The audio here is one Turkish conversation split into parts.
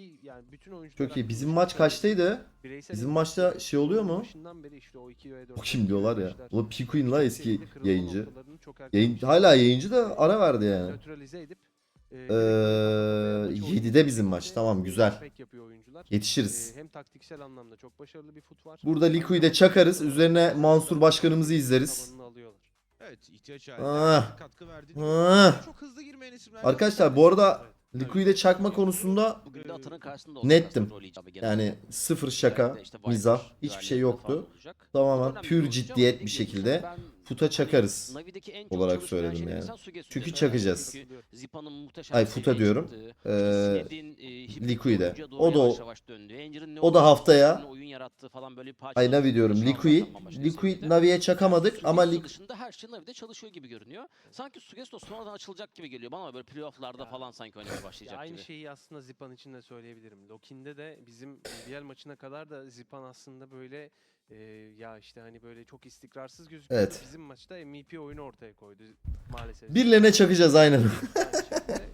ki yani bütün oyuncular Çok iyi. Bizim maç güzel kaçtaydı? Bizim maçta şey oluyor mu? Başından beri işte o 2 ve 4 O kim diyorlar ya. O Pikuin la eski yayıncı. Yayın, hala yayıncı da ara verdi yani. e, Ee, direkt maçı 7'de bizim maç. Tamam, güzel. pek yapıyor oyuncular. Yetişiriz. E, hem taktiksel anlamda çok başarılı bir fut var. Burada de zamanda çakarız. Üzerine Mansur Başkanımızı izleriz. Evet ihtiyaç Ah. halinde katkı verdi. Ah. Çok hızlı girmeyen isimler. Arkadaşlar bu arada Liqui'yi de çakma konusunda Bugün de Atan'ın karşısında nettim. olacak. Rol icabı genel yani sıfır şaka, işte Viper, mizah, hiçbir şey falan yoktu. olacak. Tamamen Önemli pür ciddiyet bir dediğim gibi şekilde ben futa çakarız. Olarak söyledim yani. Çünkü çakacağız. Ay, futa diyorum. Ee, e, Liqui'de. O da o- da haftaya- bilmediği, oyun yarattığı falan böyle bir Ay Navi diyorum. Liquid. Liquid. Navi'ye çakamadık ama Liquid dışında her şey Navi'de çalışıyor gibi görünüyor. Sanki Sugesto sonradan açılacak gibi geliyor bana böyle playoff'larda falan sanki oynamaya Ya başlayacak aynı gibi. şeyi aslında Zipan için de söyleyebilirim. Lokin'de de bizim BBL maçına kadar da Zipan aslında böyle e, ya işte hani böyle çok istikrarsız gözüküyor. Evet. Bizim maçta MVP oyunu ortaya koydu maalesef. birilerine çakacağız aynen.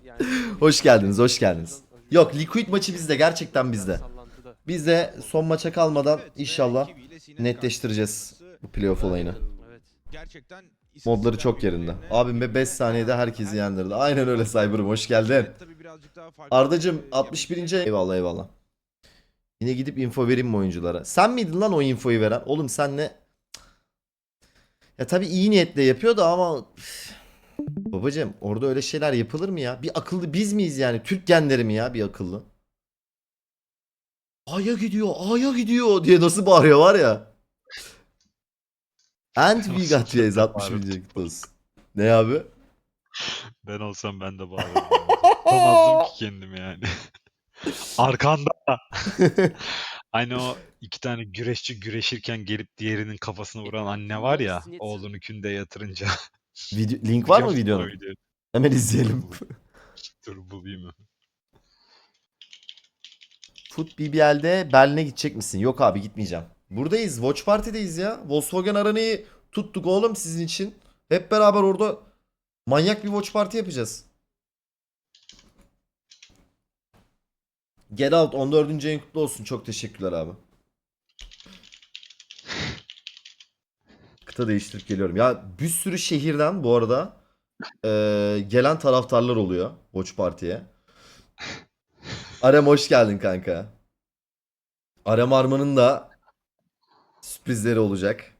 Yani Hoş geldiniz, hoş geldiniz. Yok Liquid maçı bizde gerçekten bizde. Biz de son maça kalmadan inşallah netleştireceğiz bu playoff olayını. Evet. Gerçekten Modları çok yerinde. Abim be 5 saniyede herkesi yendirdi. Aynen öyle Cyber'ım hoş geldin. Ardacım Ee, 61. Eyvallah eyvallah. Yine gidip info vereyim mi oyunculara? Sen miydin lan o infoyu veren? Oğlum sen ne? Ya tabii iyi niyetle yapıyor da ama Üf. Babacım orada öyle şeyler yapılır mı ya? Bir akıllı biz miyiz yani? Türk genleri mi ya bir akıllı? A'ya gidiyor, A'ya gidiyor diye nasıl bağırıyor var ya. And we got you 60 bin kutlu olsun. Ne abi? Ben olsam ben de bağırırdım. Tutamazdım ki kendimi yani. Arkanda. Hani o iki tane güreşçi güreşirken gelip diğerinin kafasına vuran anne var ya oğlunu künde yatırınca. Video, link var mı videonun? Hemen izleyelim. Dur bulayım. Foot BBL'de Berlin'e gidecek misin? Yok abi gitmeyeceğim. Buradayız. Watch Party'deyiz ya. Volkswagen Arena'yı tuttuk oğlum sizin için. Hep beraber orada manyak bir Watch Party yapacağız. Get Out 14. ayın kutlu olsun. Çok teşekkürler abi. Kıta değiştirip geliyorum. Ya bir sürü şehirden bu arada eee, gelen taraftarlar oluyor Watch Party'ye. Arem hoş geldin kanka. Arem Arman'ın da sürprizleri olacak.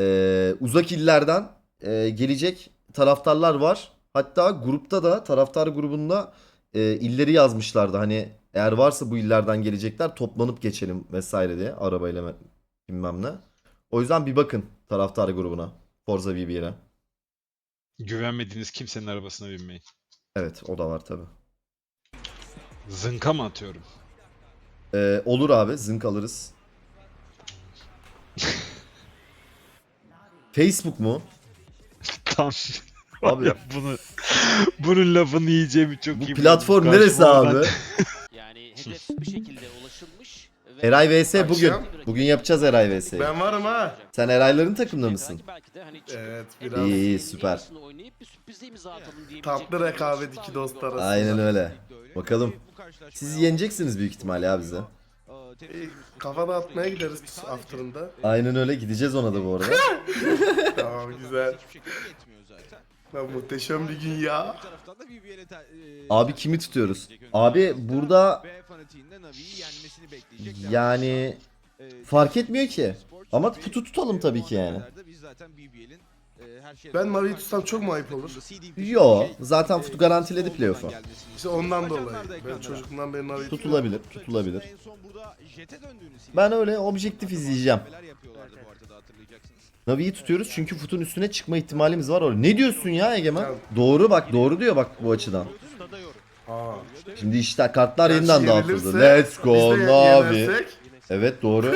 Ee, uzak illerden e, gelecek taraftarlar var. Hatta grupta da taraftar grubunda e, illeri yazmışlardı. Hani eğer varsa bu illerden gelecekler toplanıp geçelim vesaire diye arabayla me- bilmem ne. O yüzden bir bakın taraftar grubuna. Forza BB'ye. Güvenmediğiniz kimsenin arabasına binmeyin. Evet o da var tabi. Zınka mı atıyorum? Ee, olur abi zınk alırız. Facebook mu? Tam. Abi. bunu bunun lafını yiyeceğimi çok Bu iyi platform biliyorum. neresi Karşıma abi? Yani hedef bir şekilde ulaşılmış. ve- Eray vs bugün. Akşam. Bugün yapacağız Eray vs'yi. Ben varım ha. Sen Erayların takımda mısın? Belki de hani Evet, biraz. İyi, iyi, süper. iyisini oynayıp bir sürprize imza atalım diyebilecek Tatlı bir rekabet iki dost arasında. Aynen öyle. Bakalım. Bu Siz yeneceksiniz büyük ihtimalle ya bizi. Aa, temsilcimiz Kafa dağıtmaya gideriz after'ında. Aynen öyle gideceğiz ona da bu arada. Tamam güzel. Hiçbir şekilde yetmiyor zaten. Lan muhteşem bir gün ya. Bir taraftan da BBL'e te- Abi kimi tutuyoruz? Abi burada yani fark etmiyor ki. Ama putu tutalım tabii ki yani. Ben Navi'yi farklı tutsam çok mu ayıp olur? Yo, zaten Fut garantiledi gelmesini İşte ondan dolayı. Ben çocukluğumdan beri Navi'yi Tutulabilir, tutulabilir. En son burada Jet'e döndüğünü Ben öyle objektif izleyeceğim. Navi'yi tutuyoruz çünkü Fut'un üstüne çıkma ihtimalimiz var orada. Ne diyorsun ya Egemen? Ya- Doğru bak doğru diyor bak bu açıdan. Aa. Şimdi işte kartlar Gerçi yeniden dağıtıldı. yenilirse, Let's go biz de Navi. Evet doğru.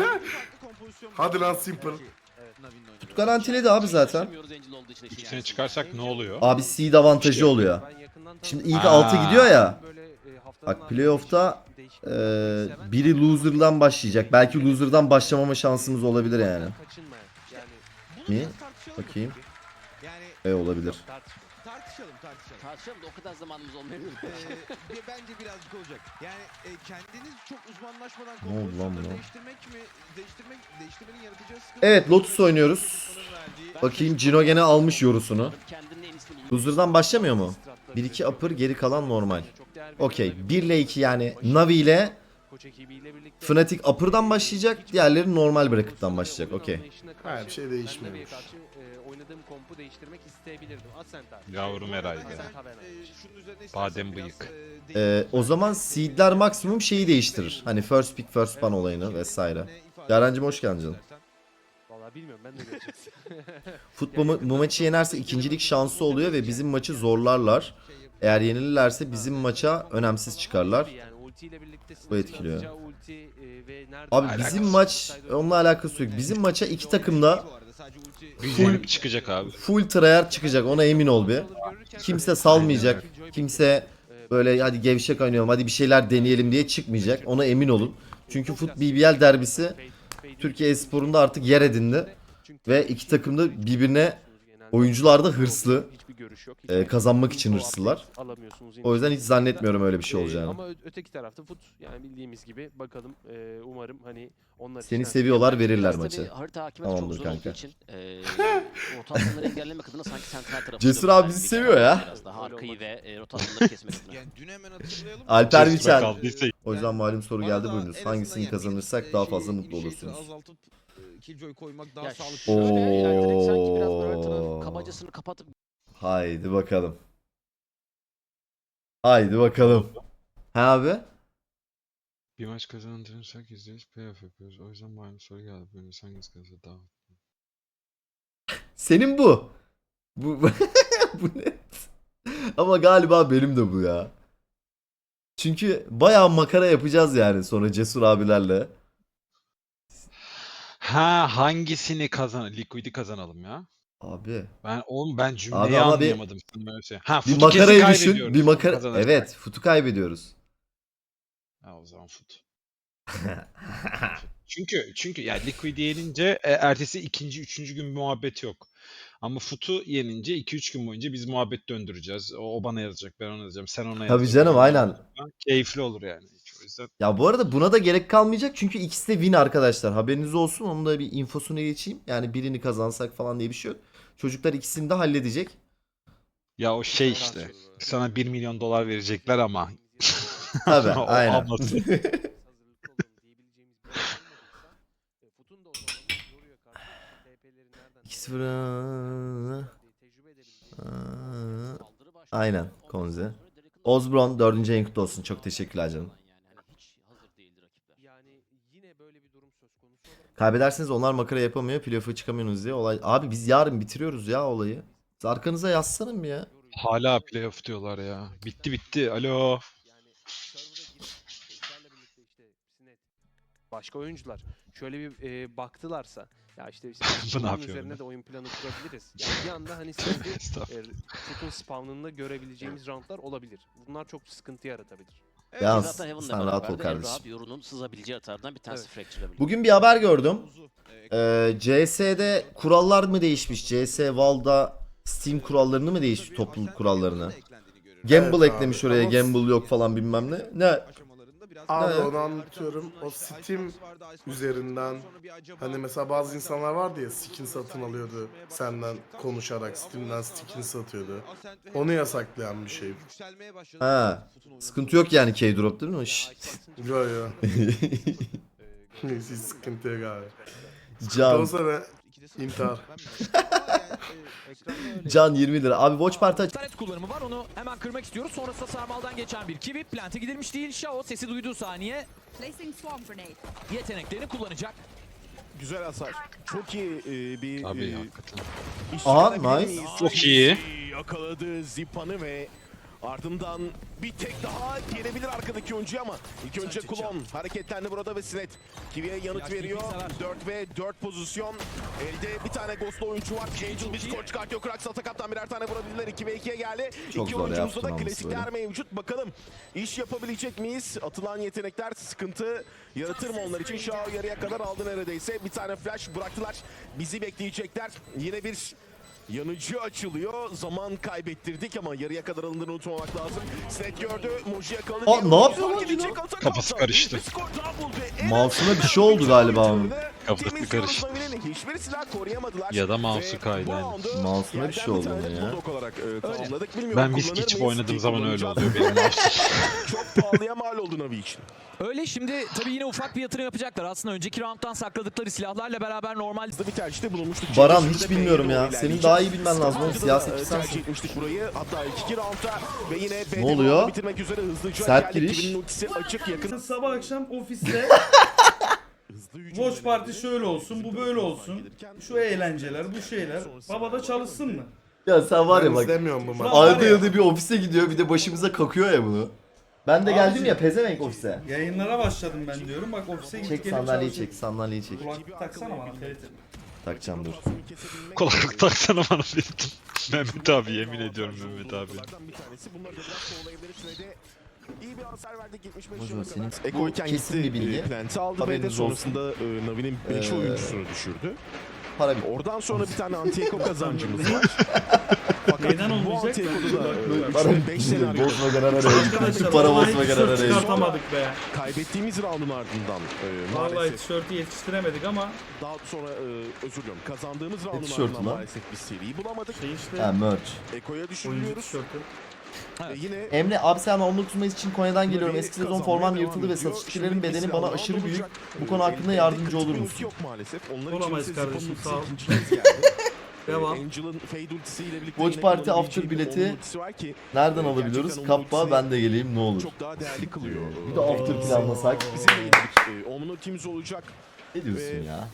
Hadi lan Simple. Fut garantiledi abi zaten. İkisini çıkarsak ne oluyor? Abi seed avantajı oluyor. Şimdi ilk 6 Aa. gidiyor ya. E, Bak, playoff'ta, seven biri loser'dan başlayacak. Belki loser'dan başlamama şansımız olabilir yani. Mi? Bakayım. Yani E olabilir. tartışma. tartışalım tartışalım. tartışalım da o kadar zamanımız olmayabilir. Ee, bence birazcık olacak. Yani e, kendiniz çok uzmanlaşmadan Ne oldu lan kompozisyonları buna? değiştirmek mi? Değiştirmek, değiştirmenin yaratacağı sıkıntı. Evet, Lotus oynuyoruz. Verdiği- Bakayım Cino gene almış yorusunu. Kendinin en iyisini başlamıyor mu? 1-2 upper geri kalan normal. Okey 1 ile 2 yani Navi ile Koç ekibiyle birlikte Fnatic upper'dan başlayacak. Diğerleri normal bırakıptan başlayacak. Okey. Ha, bir şey karşı e, oynadığım kompu değiştirmek isteyebilirdim. Ascent abi. Yavrum Eray Ascent. Ee, Badem bıyık. e, Ee, o zaman seedler maksimum şeyi değiştirir. Hani first pick first ban olayını vesaire. Yarencim hoş geldin canım. Vallahi bilmiyorum ben de göreceğiz. Futbol mu- bu maçı yenerse ikincilik şansı oluyor ve bizim maçı zorlarlar. Eğer yenilirlerse bizim maça önemsiz çıkarlar. Ultiyle birlikte Bu etkiliyor. atacağı ulti, e, ve nerede Abi bizim maç onunla alakası yok. Bizim maça iki takım da Güzelim çıkacak abi. full tryhard çıkacak ona emin ol bir. Kimse salmayacak. Kimse böyle hadi gevşek oynayalım hadi bir şeyler deneyelim diye çıkmayacak. Ona emin olun. Çünkü Foot BBL derbisi Türkiye esporunda artık yer edindi. Ve iki takım da birbirine oyuncular da hırslı. Görüş yok. Ee, kazanmak için hırslılar. O yüzden hiç zannetmiyorum öyle bir şey Ee, olacağını. Ama öteki tarafta fut yani bildiğimiz gibi bakalım e, umarım hani onlar Seni için- seviyorlar verirler maçı. Harita hakimiyeti Tamamdır çok zor kanka. olduğu için rotasyonları engellemek adına sanki tarafı Cesur abi bizi seviyor ya. Biraz daha arkayı ve e, rotasyonları kesmek adına. Yani dün hemen hatırlayalım. Alper kaldıysa O yüzden malum soru geldi buyurunuz. Hangisini kazanırsak daha e, fazla mutlu olursunuz. Azaltıp e, killjoy koymak daha Ya sağlıklı. şöyle yani direkt sanki biraz böyle kabacasını kapatıp Haydi bakalım. Haydi bakalım. Ha abi? bir maç kazandırırsak izleyiciz playoff yapıyoruz. O yüzden malum soru geldi. Bugün hangisi kazanır daha Senin bu. Bu bu net. Ama galiba benim de bu ya. Çünkü bayağı makara yapacağız yani sonra Cesur abilerle. Ha hangisini kazan Liquid'i kazanalım ya. Abi Ben oğlum ben cümleyi ama bir- anlayamadım. Sen böyle şey. Ha bir Foot'u kesin makarayı düşün. kaybediyoruz. Bir makara kazanırsak. evet, futu kaybediyoruz. Ha o zaman Foot. Çünkü çünkü yani Liquid'i yenince e, ertesi ikinci üçüncü gün muhabbet yok. Ama Foot'u yenince 2-3 gün boyunca biz muhabbet döndüreceğiz. O, o bana yazacak, ben ona yazacağım. Sen ona yazacaksın. canım, ben ona aynen. Keyifli olur yani. Yüzden Ya bu arada buna da gerek kalmayacak çünkü ikisi de win arkadaşlar. Haberiniz olsun. Onun da bir infosunu geçeyim. Yani birini kazansak falan diye bir şey yok. Çocuklar ikisini de halledecek. ya o şey işte. Sana 1 milyon dolar verecekler ama Tabii O aynen. aması. hazırlıklı olalım diyebileceğimiz bir oyun olmadıysa, Fut'un da o zaman Yoru'ya karşı TP'leri nereden 2-0 aa. tecrübe edebileceğimiz saldırı başlıyor. Aynen, Konze. Osbron 4. en kutlu olsun. Çok teşekkürler canım. Yani hani hiç hazır değildi rakipler. yani yine böyle bir durum söz Kaybederseniz onlar makara yapamıyor. Playoff'a çıkamıyorsunuz diye olay. Abi biz yarın bitiriyoruz ya olayı. Siz arkanıza yazsanım ya. hala playoff diyorlar ya. Bitti bitti. Alo. Yani server'a girip seslerle birlikte işte Sinet başka oyuncular şöyle bir e, baktılarsa ya işte biz bunun üzerine de oyun planı kurabiliriz. Yani bir anda hani Estağfurullah. e, Foot'un spawnında görebileceğimiz roundlar olabilir. Bunlar çok sıkıntı yaratabilir. Evet, Yalnız Zaten Heaven'la sen rahat ol kardeşim. Rahat yorunun sızabileceği haritalardan bir tanesi Evet. Fracture'la birlikte. Bugün bir haber gördüm. E, Ee, CS'de kurallar mı değişmiş? CS Valve'da Steam kurallarını mı değişmiş topluluk kurallarını? Gamble Evet eklemiş oraya Gamble yok falan bilmem ne. Ne? Biraz Abi Ne? onu anlatıyorum. O Steam üzerinden hani mesela bazı insanlar vardı ya skin satın alıyordu senden konuşarak Steam'den skin satıyordu. Onu yasaklayan bir şey. Ha, Sıkıntı yok yani K-Drop değil mi? Şşş. Yo yo. Hiç sıkıntı yok abi. Can. Olsa da intihar. Can 20 lira. Abi Watch Party aç. Taret kullanımı var onu hemen kırmak istiyoruz. Sonrasında sarmaldan geçen bir kivi. Plante gidilmiş değil. Shao sesi duyduğu saniye yeteneklerini kullanacak. Güzel hasar. Çok iyi e, bir Tabii e, hakikaten. iş Aha, çıkarabilir nice. miyiz? Çok iyi. Yakaladı Zipan'ı ve ardından bir tek daha gelebilir arkadaki oyuncuya ama ilk önce Kulon hareketlendi burada ve Sinet Kivi'ye yanıt veriyor. TP sever. 4 ve 4 pozisyon. Elde bir tane Ghost'lu oyuncu var. Angel bir skor çıkartıyor. Krax Atakap'tan birer tane vurabilirler. 2 ve 2'ye geldi. Çok İki oyuncumuzda da klasikler mevcut. Bakalım iş yapabilecek miyiz? Atılan yetenekler sıkıntı yaratır mı onlar için? Shao yarıya kadar aldı neredeyse. Bir tane flash bıraktılar. Bizi bekleyecekler. Yine bir Yanıcı açılıyor. Zaman kaybettirdik ama yarıya kadar alındığını unutmamak lazım. Snake gördü. Moji yakaladı. Aa, ne yapıyor lan Cino? Kafası karıştı. Daha Mouse'una bir şey oldu galiba onun. Kafası karıştı. Hiçbir silah koruyamadılar. Ya da mouse'u kaydı, Mouse'una bir şey oldu onun ya. e, tamamladık. Bilmiyorum, Ben viski içip oynadığım zaman öyle oluyor benim. Çok pahalıya mal oldu Navi için. Öyle şimdi tabii yine ufak bir yatırım yapacaklar. Aslında önceki round'dan sakladıkları silahlarla beraber normal bir tercihte bulunmuştuk. Baran hiç bilmiyorum ya. Senin ilerleyeceğiz. Daha iyi bilmen lazım oğlum. Siyasetçi e, sensin. Tercih etmiştik burayı. Hatta iki roundda ve yine Ne oluyor? bitirmek üzere hızlıca Sert giriş. Açık yakın. Sabah akşam ofiste Hızlı Watch Party şöyle olsun, bu böyle olsun. Şu eğlenceler, bu şeyler. Baba da çalışsın mı? Ya sen var ya bak. izlemiyorum bu maçı. Yılda bir ofise gidiyor bir de başımıza kakıyor ya bunu. Ben de geldim Abicim. ya pezevenk ofise. Yayınlara başladım ben diyorum. Bak ofise gidip Çek sandalyeyi çek sandalyeyi çek. Kulaklık taksana bana TRT. Takacağım dur. Kulaklık taksana bana dedim. Mehmet abi yemin ediyorum Mehmet abi. Bir tanesi. Bunları da biraz kovalayabilir sürede. İyi bir hasar verdik 75 Hocam yılına senin- kadar. bu Ekoyken kesin gitti, bir bilgi. Plant'i aldı Haberiniz B'de sonrasında e, Navi'nin 5 Ee, oyuncusunu düşürdü. Para bir. Oradan sonra bir tane anti-eko kazancımız var. Fakat Neyden bu olmayacak? anti-eko'da da Para 5 senaryo Bozma karar araya gitti. Arkadaşlar Para vallahi bozma tişört karar araya gitti. çıkartamadık be. kaybettiğimiz roundun ardından e, Vallahi maalesef tişörtü yetiştiremedik ama daha sonra e, özür diliyorum kazandığımız roundun ardından lan? maalesef bir seriyi bulamadık. şey işte Ha merch. Eko'ya oyuncu düşürülüyoruz tişörtü. Ve yine Emre abi sen 19 Mayıs için Konya'dan geliyorum. Eski sezon formam yırtıldı ve satışçıların bedeni bana aşırı büyük. Bu konu E, hakkında yardımcı olur musun? Yok maalesef. Onlar Olamayız kardeşim, sağ ol. E, Devam. Birlikte Watch Party after bileti Nereden Ee, alabiliyoruz? Kappa ben de geleyim ne olur. çok daha değerli kılıyor. Bir de after planlasak. Bizim e, olacak. Ne diyorsun ya?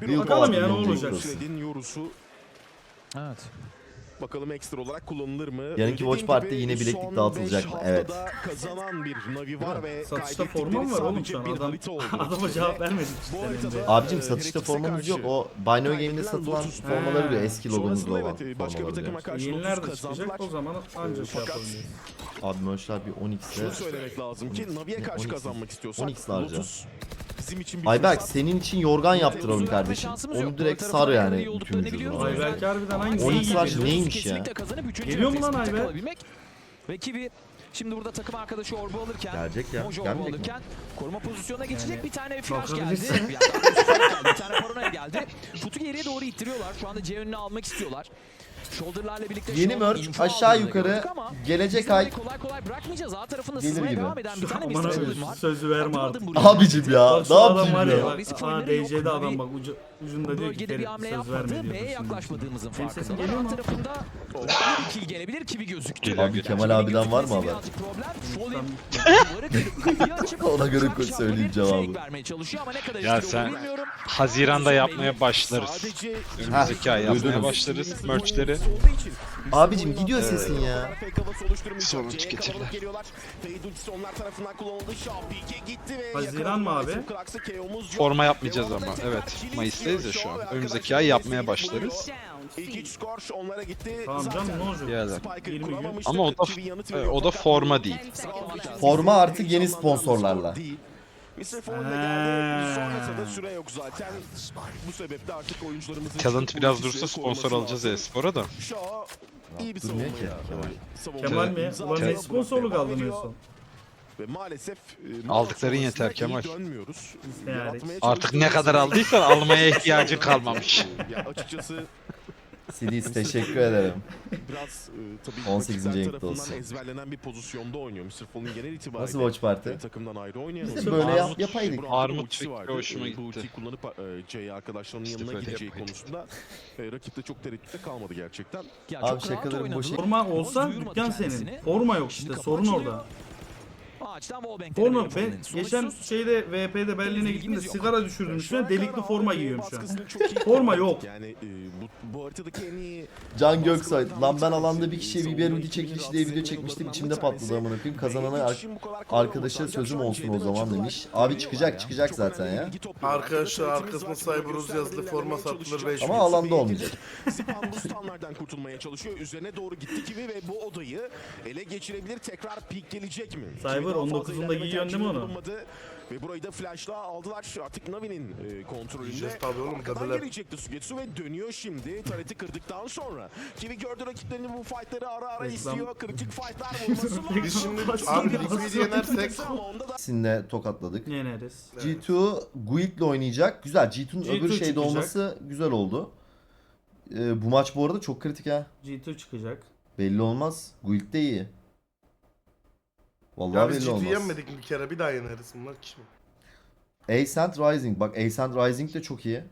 Bir Bakalım ya, ne olacak? Evet. Bakalım ekstra olarak kullanılır mı? Yarınki Dediğim Watch Party'de gibi yine bileklik dağıtılacak beş mı? Evet. haftada kazanan bir Navi var ve Satışta forma mı var oğlum şu an? bir Adam, harita oldu. adama cevap vermedik Bu haritada-. Abicim Ee, satışta Heretics'e formamız yok. karşı O Binary Game'de satılan Lotus- formaları diyor. Eski logomuzla Sonrasında olan evet, e, başka bir formaları takıma diyor. karşı Yeniler Lotus de çıkacak kazandılar. o zaman anca şey Fakat- yapabiliriz. Abi merchler bir 12'se. Şunu söylemek lazım ki Navi'ye karşı 12 kazanmak istiyorsak 12 larca. Lotus bizim için bir Ayberk fırsat. senin için yorgan yaptıralım Uzun kardeşim. şansımız yok. Onu direkt Dört sar yani iyi bütün olduklarını vücuduna. biliyoruz. Ay belki harbiden hangisi Onyx iyi var, gibi. neymiş ya? Kesinlikle kazanıp üçüncü Geliyor mu lan nefeste Ayber? kalabilmek. Ve Kiwi şimdi burada takım arkadaşı Orbu alırken Gelecek ya. Mojo Orbu Gelmeyecek mi? alırken koruma pozisyonuna geçecek Yani bir tane geldi. bakabilirsin. Flash geldi. Bir tane paranoya geldi. Futu geriye doğru ittiriyorlar. Şu anda C önüne almak istiyorlar. Shoulder'larla birlikte Yeni merch aşağı yukarı gelecek ay kolay kolay bırakmayacağız. A tarafında Gelir sızmaya gibi. devam eden bir tane var. sözü verme artık. Abicim ya şu ne yapayım ya ya? bak. Risk Aa. DC'de adam bak ucu, ucunda diyor ki Bölgede bir Ferit hamle söz verme yapmadı. diyor. B'ye yaklaşmadığımızın farkındalar. geliyor mu? tarafında bir kill gelebilir gibi gözüktü. Geliyor, Abi. Kemal abiden var mı haber? Birazcık problem. Tamam. duvarı kırıp kapıyı açıp Ona göre bir söyleyeyim bir cevabı. fake vermeye çalışıyor ama ne kadar Ya sen- bilmiyorum. Haziran'da yapmaya başlarız. Önümüzdeki ay yapmaya duydunuz. başlarız merchleri. Abicim gidiyor sesin ya. Sorun tüketirler. Haziran mı abi? Forma yapmayacağız ama evet. Mayıs'tayız ya şu an. Önümüzdeki ay yapmaya başlarız. İlk üç skor onlara gitti. Tamam canım ne olacak? Spike'ı 20 gün. Ama o da e, o da forma değil. Forma artı yeni sponsorlarla. Mr. Ha. geldi. Sonrasında süre yok zaten. Bu sebeple artık oyuncularımızın... Talent biraz dursa sponsor alacağız e-spora da. Shaw iyi bir savunmaya ki Kemal. mi? Ulan ne sponsorluk son? Ve maalesef e, Aldıkların yeter Kemal. Dönmüyoruz. Artık ne kadar aldıysan almaya ihtiyacın kalmamış. ya açıkçası Sidiz teşekkür ederim. biraz e, tabii 18. rakipler tarafından olsun. ezberlenen bir pozisyonda oynuyor. Mr. Fallon genel itibariyle Nasıl Watch Party? e, takımdan ayrı oynayan. Biz de oyuncu. böyle Armut- yap- yapaydık. Brown'un Armut ultisi fikri vardı. hoşuma E, gitti. Bu ultiyi kullanıp e, C'ye arkadaşlarının İşte yanına böyle gideceği yapaydık. konusunda e, rakip de çok tereddütte kalmadı gerçekten. Ya Abi çok rahat şakaların oynadılar. boşu- Forma olsa duyurmadı dükkan kendisini. senin. Forma yok işte Şimdi sorun kapı orada. Ağaçtan wallbang'lere Forma ben falan. geçen Sonuçsuz. şeyde VP'de Berlin'e gittiğimde sigara düşürdüm üstüne delikli forma giyiyorum şu an. Forma yok. Yani e, bu, bu haritadaki en iyi Can Göksay. Lan ben alanda bir kişiye biber udi çekilişi diye video çekmiştim. İçimde patladı amına koyayım. Kazanana ar- arkadaşa sözüm olsun o zaman demiş. Abi çıkacak çıkacak zaten ya. Arkadaşlar arkasına Cyberus yazılı forma satılır 5 Ama alanda olmayacak. Bu standlardan kurtulmaya çalışıyor. Üzerine doğru gitti gibi ve bu odayı ele geçirebilir. Tekrar pik gelecek mi? Cyber 19'unda ilerleme giyiyorsun değil mi onu? bulunmadı. Ve burayı da flashla aldılar. Artık Navi'nin e, kontrolünde. Yiyeceğiz tabii oğlum, Arkadan debeler. gelecekti Sugetsu ve dönüyor şimdi. Tareti kırdıktan sonra. Kiwi gördü rakiplerini bu fightları ara ara Reklam. istiyor. Kritik fightlar vurması lazım. Biz şimdi abi bir- Liquid yenersek Ama onda da tokatladık. Yeneriz. G2 Guild'le oynayacak. Güzel. G2'nun G2 öbür şeyde çıkacak. olması güzel oldu. Ee, bu maç bu arada çok kritik ha. G2 çıkacak. Belli olmaz. Guild de iyi. Vallahi ya biz belli ciddi olmaz. yenmedik bir kere bir daha yeneriz bunlar kim? Ascent Rising. Bak Ascent Rising de çok iyi.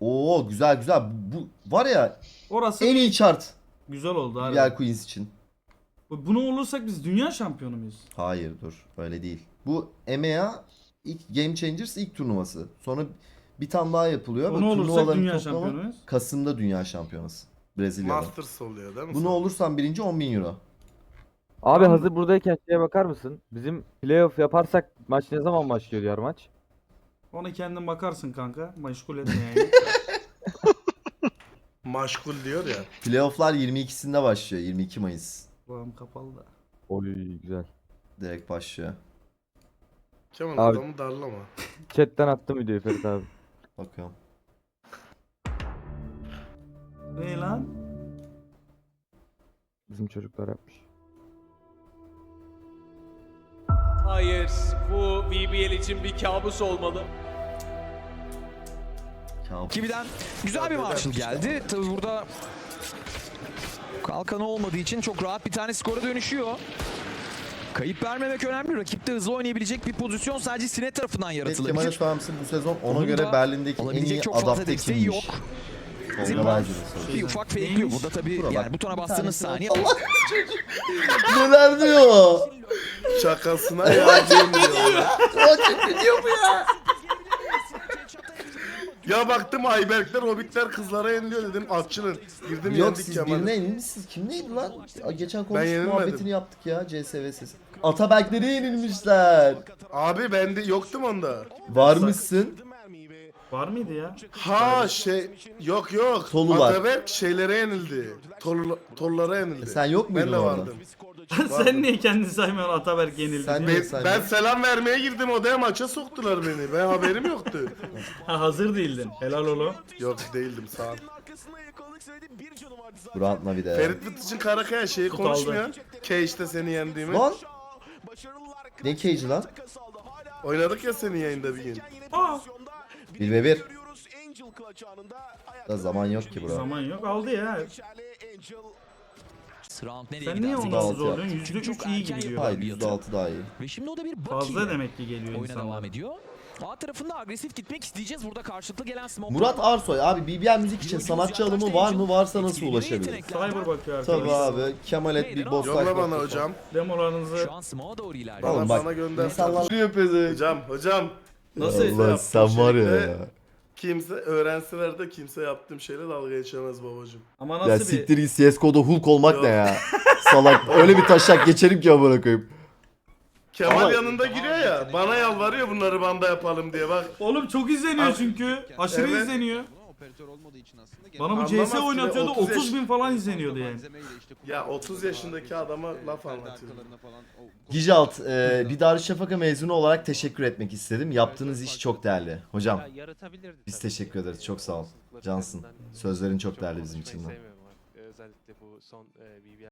Oo güzel güzel. Bu var ya Orası en iyi chart. güzel oldu abi. BBL Queens için. Bunu olursak biz dünya şampiyonu muyuz? Hayır dur öyle değil. Bu EMEA ilk Game Changers ilk turnuvası. Sonra bir tane daha yapılıyor. Bunu Ve olursak turnuvaların dünya toplamı şampiyonu muyuz? Kasım'da dünya şampiyonası. Brezilya'da. Masters oluyor değil mi? Bunu olursan birinci 10 bin euro. Abi hazır buradayken şeye bakar mısın? Bizim playoff yaparsak maç ne zaman başlıyor diğer maç? Onu kendin bakarsın kanka. Meşgul etme yani. Maşgul diyor ya. Playoff'lar 22'sinde başlıyor. 22 Mayıs. Kulağım kapalı da. Oy güzel. Direkt başlıyor. Kemal Abi- adamı darlama. Chat'ten attım videoyu Ferit abi. Bakıyorum. Ne lan? Bizim çocuklar yapmış. Hayır, bu BBL için bir kabus olmalı. Kabus. Kivi'den güzel bir marşıl geldi. Tabi burada kalkanı olmadığı için çok rahat bir tane skora dönüşüyor. Kayıp vermemek önemli. Rakipte hızlı oynayabilecek bir pozisyon sadece Sinet tarafından yaratılabilir. Swamps'ın bu sezon ona Onun göre Berlin'deki en iyi çok adapte kimmiş? yok. Sorusu. Bir ufak fake'liyor burada tabii. Yani butona bastığınız saniye. Neler diyor? Şakasına yardım diyor. O diyor bu ya? Ya baktım Ayberkler, Hobbitler kızlara yeniliyor dedim. Açılın. Girdim Yok yendik siz Kemal'i. birine yenilmişsiniz. Kim neydi lan? Aa, Geçen konuştuk yenilmedim. muhabbetini yaptık ya CSV'siz. Ataberk'lere yenilmişler. Abi ben de yoktum onda. Varmışsın. Var mıydı ya? Ha şey yok yok. Tolu var. Ataberk şeylere yenildi. Tol, tollara yenildi. E Sen yok muydun ben de orada? vardım. Sen niye kendini saymıyorsun Ataberk yenildi Sen diye? de- Ben, ben de- selam vermeye girdim odaya maça soktular beni. Ben haberim yoktu. Ha, hazır değildin. Helal oğlum. Yok değildim sağ ol. Grant Navi'de. Ferit Vıtıcın Karakaya şeyi Tut konuşmuyor. Cage'de seni yendiğimi. Lan. Ne cage lan? Oynadık ya senin yayında bir gün. Aa. Bir ve bir. Da zaman yok ki bro. Zaman yok aldı ya. Round nereye Sen gider? niye Yüzde onu altı zorluyorsun? yaptı. Yüzde Çok üç iyi erken gidiyor. Hayır %6 daha iyi. Ve şimdi o da bir Bucky Fazla demek ki geliyor oyuna devam insanlar. ediyor. A tarafında agresif gitmek isteyeceğiz. Burada karşılıklı gelen smoke. Murat Arsoy abi BBL müzik için sanatçı alımı var mı? Varsa nasıl ulaşabilir? Cyber bakıyor Tabii arkadaşlar. abi. Kemalet bir boss Yolla bana hocam. Demolarınızı Şu an smoke'a doğru ilerliyor. Oğlum Bana, bak, bana gönder. İnsanlar. Hocam hocam. Nasıl Allah sen var ya. Ya. Kimse öğrenseler de kimse yaptığım şeyle dalga geçemez babacım. Ama Ya nasıl bir... siktir git CSGO'da Hulk olmak Yok. ne ya? Salak. Öyle bir taşak geçerim ki amına koyayım. Kemal Ama- yanında giriyor ya. Bana yalvarıyor bunları banda yapalım diye bak. Oğlum çok izleniyor Abi- çünkü. Aşırı Evet. izleniyor. Operatör olmadığı için aslında Bana bu Anlamaz CS ki de oynatıyordu 30 30 yaş- bin falan izleniyordu yani. Ya 30 yaşındaki adama laf anlatıyor. Gijalt, e, bir Darüşşafaka mezunu olarak teşekkür etmek istedim. Yaptığınız iş çok değerli. Hocam, Ya, yaratabilirdi biz tabii. teşekkür ederiz. Çok sağ ol. Cansın. Sözlerin çok Çok değerli bizim için. de. sevmiyorum artık. Özellikle bu son e, BBL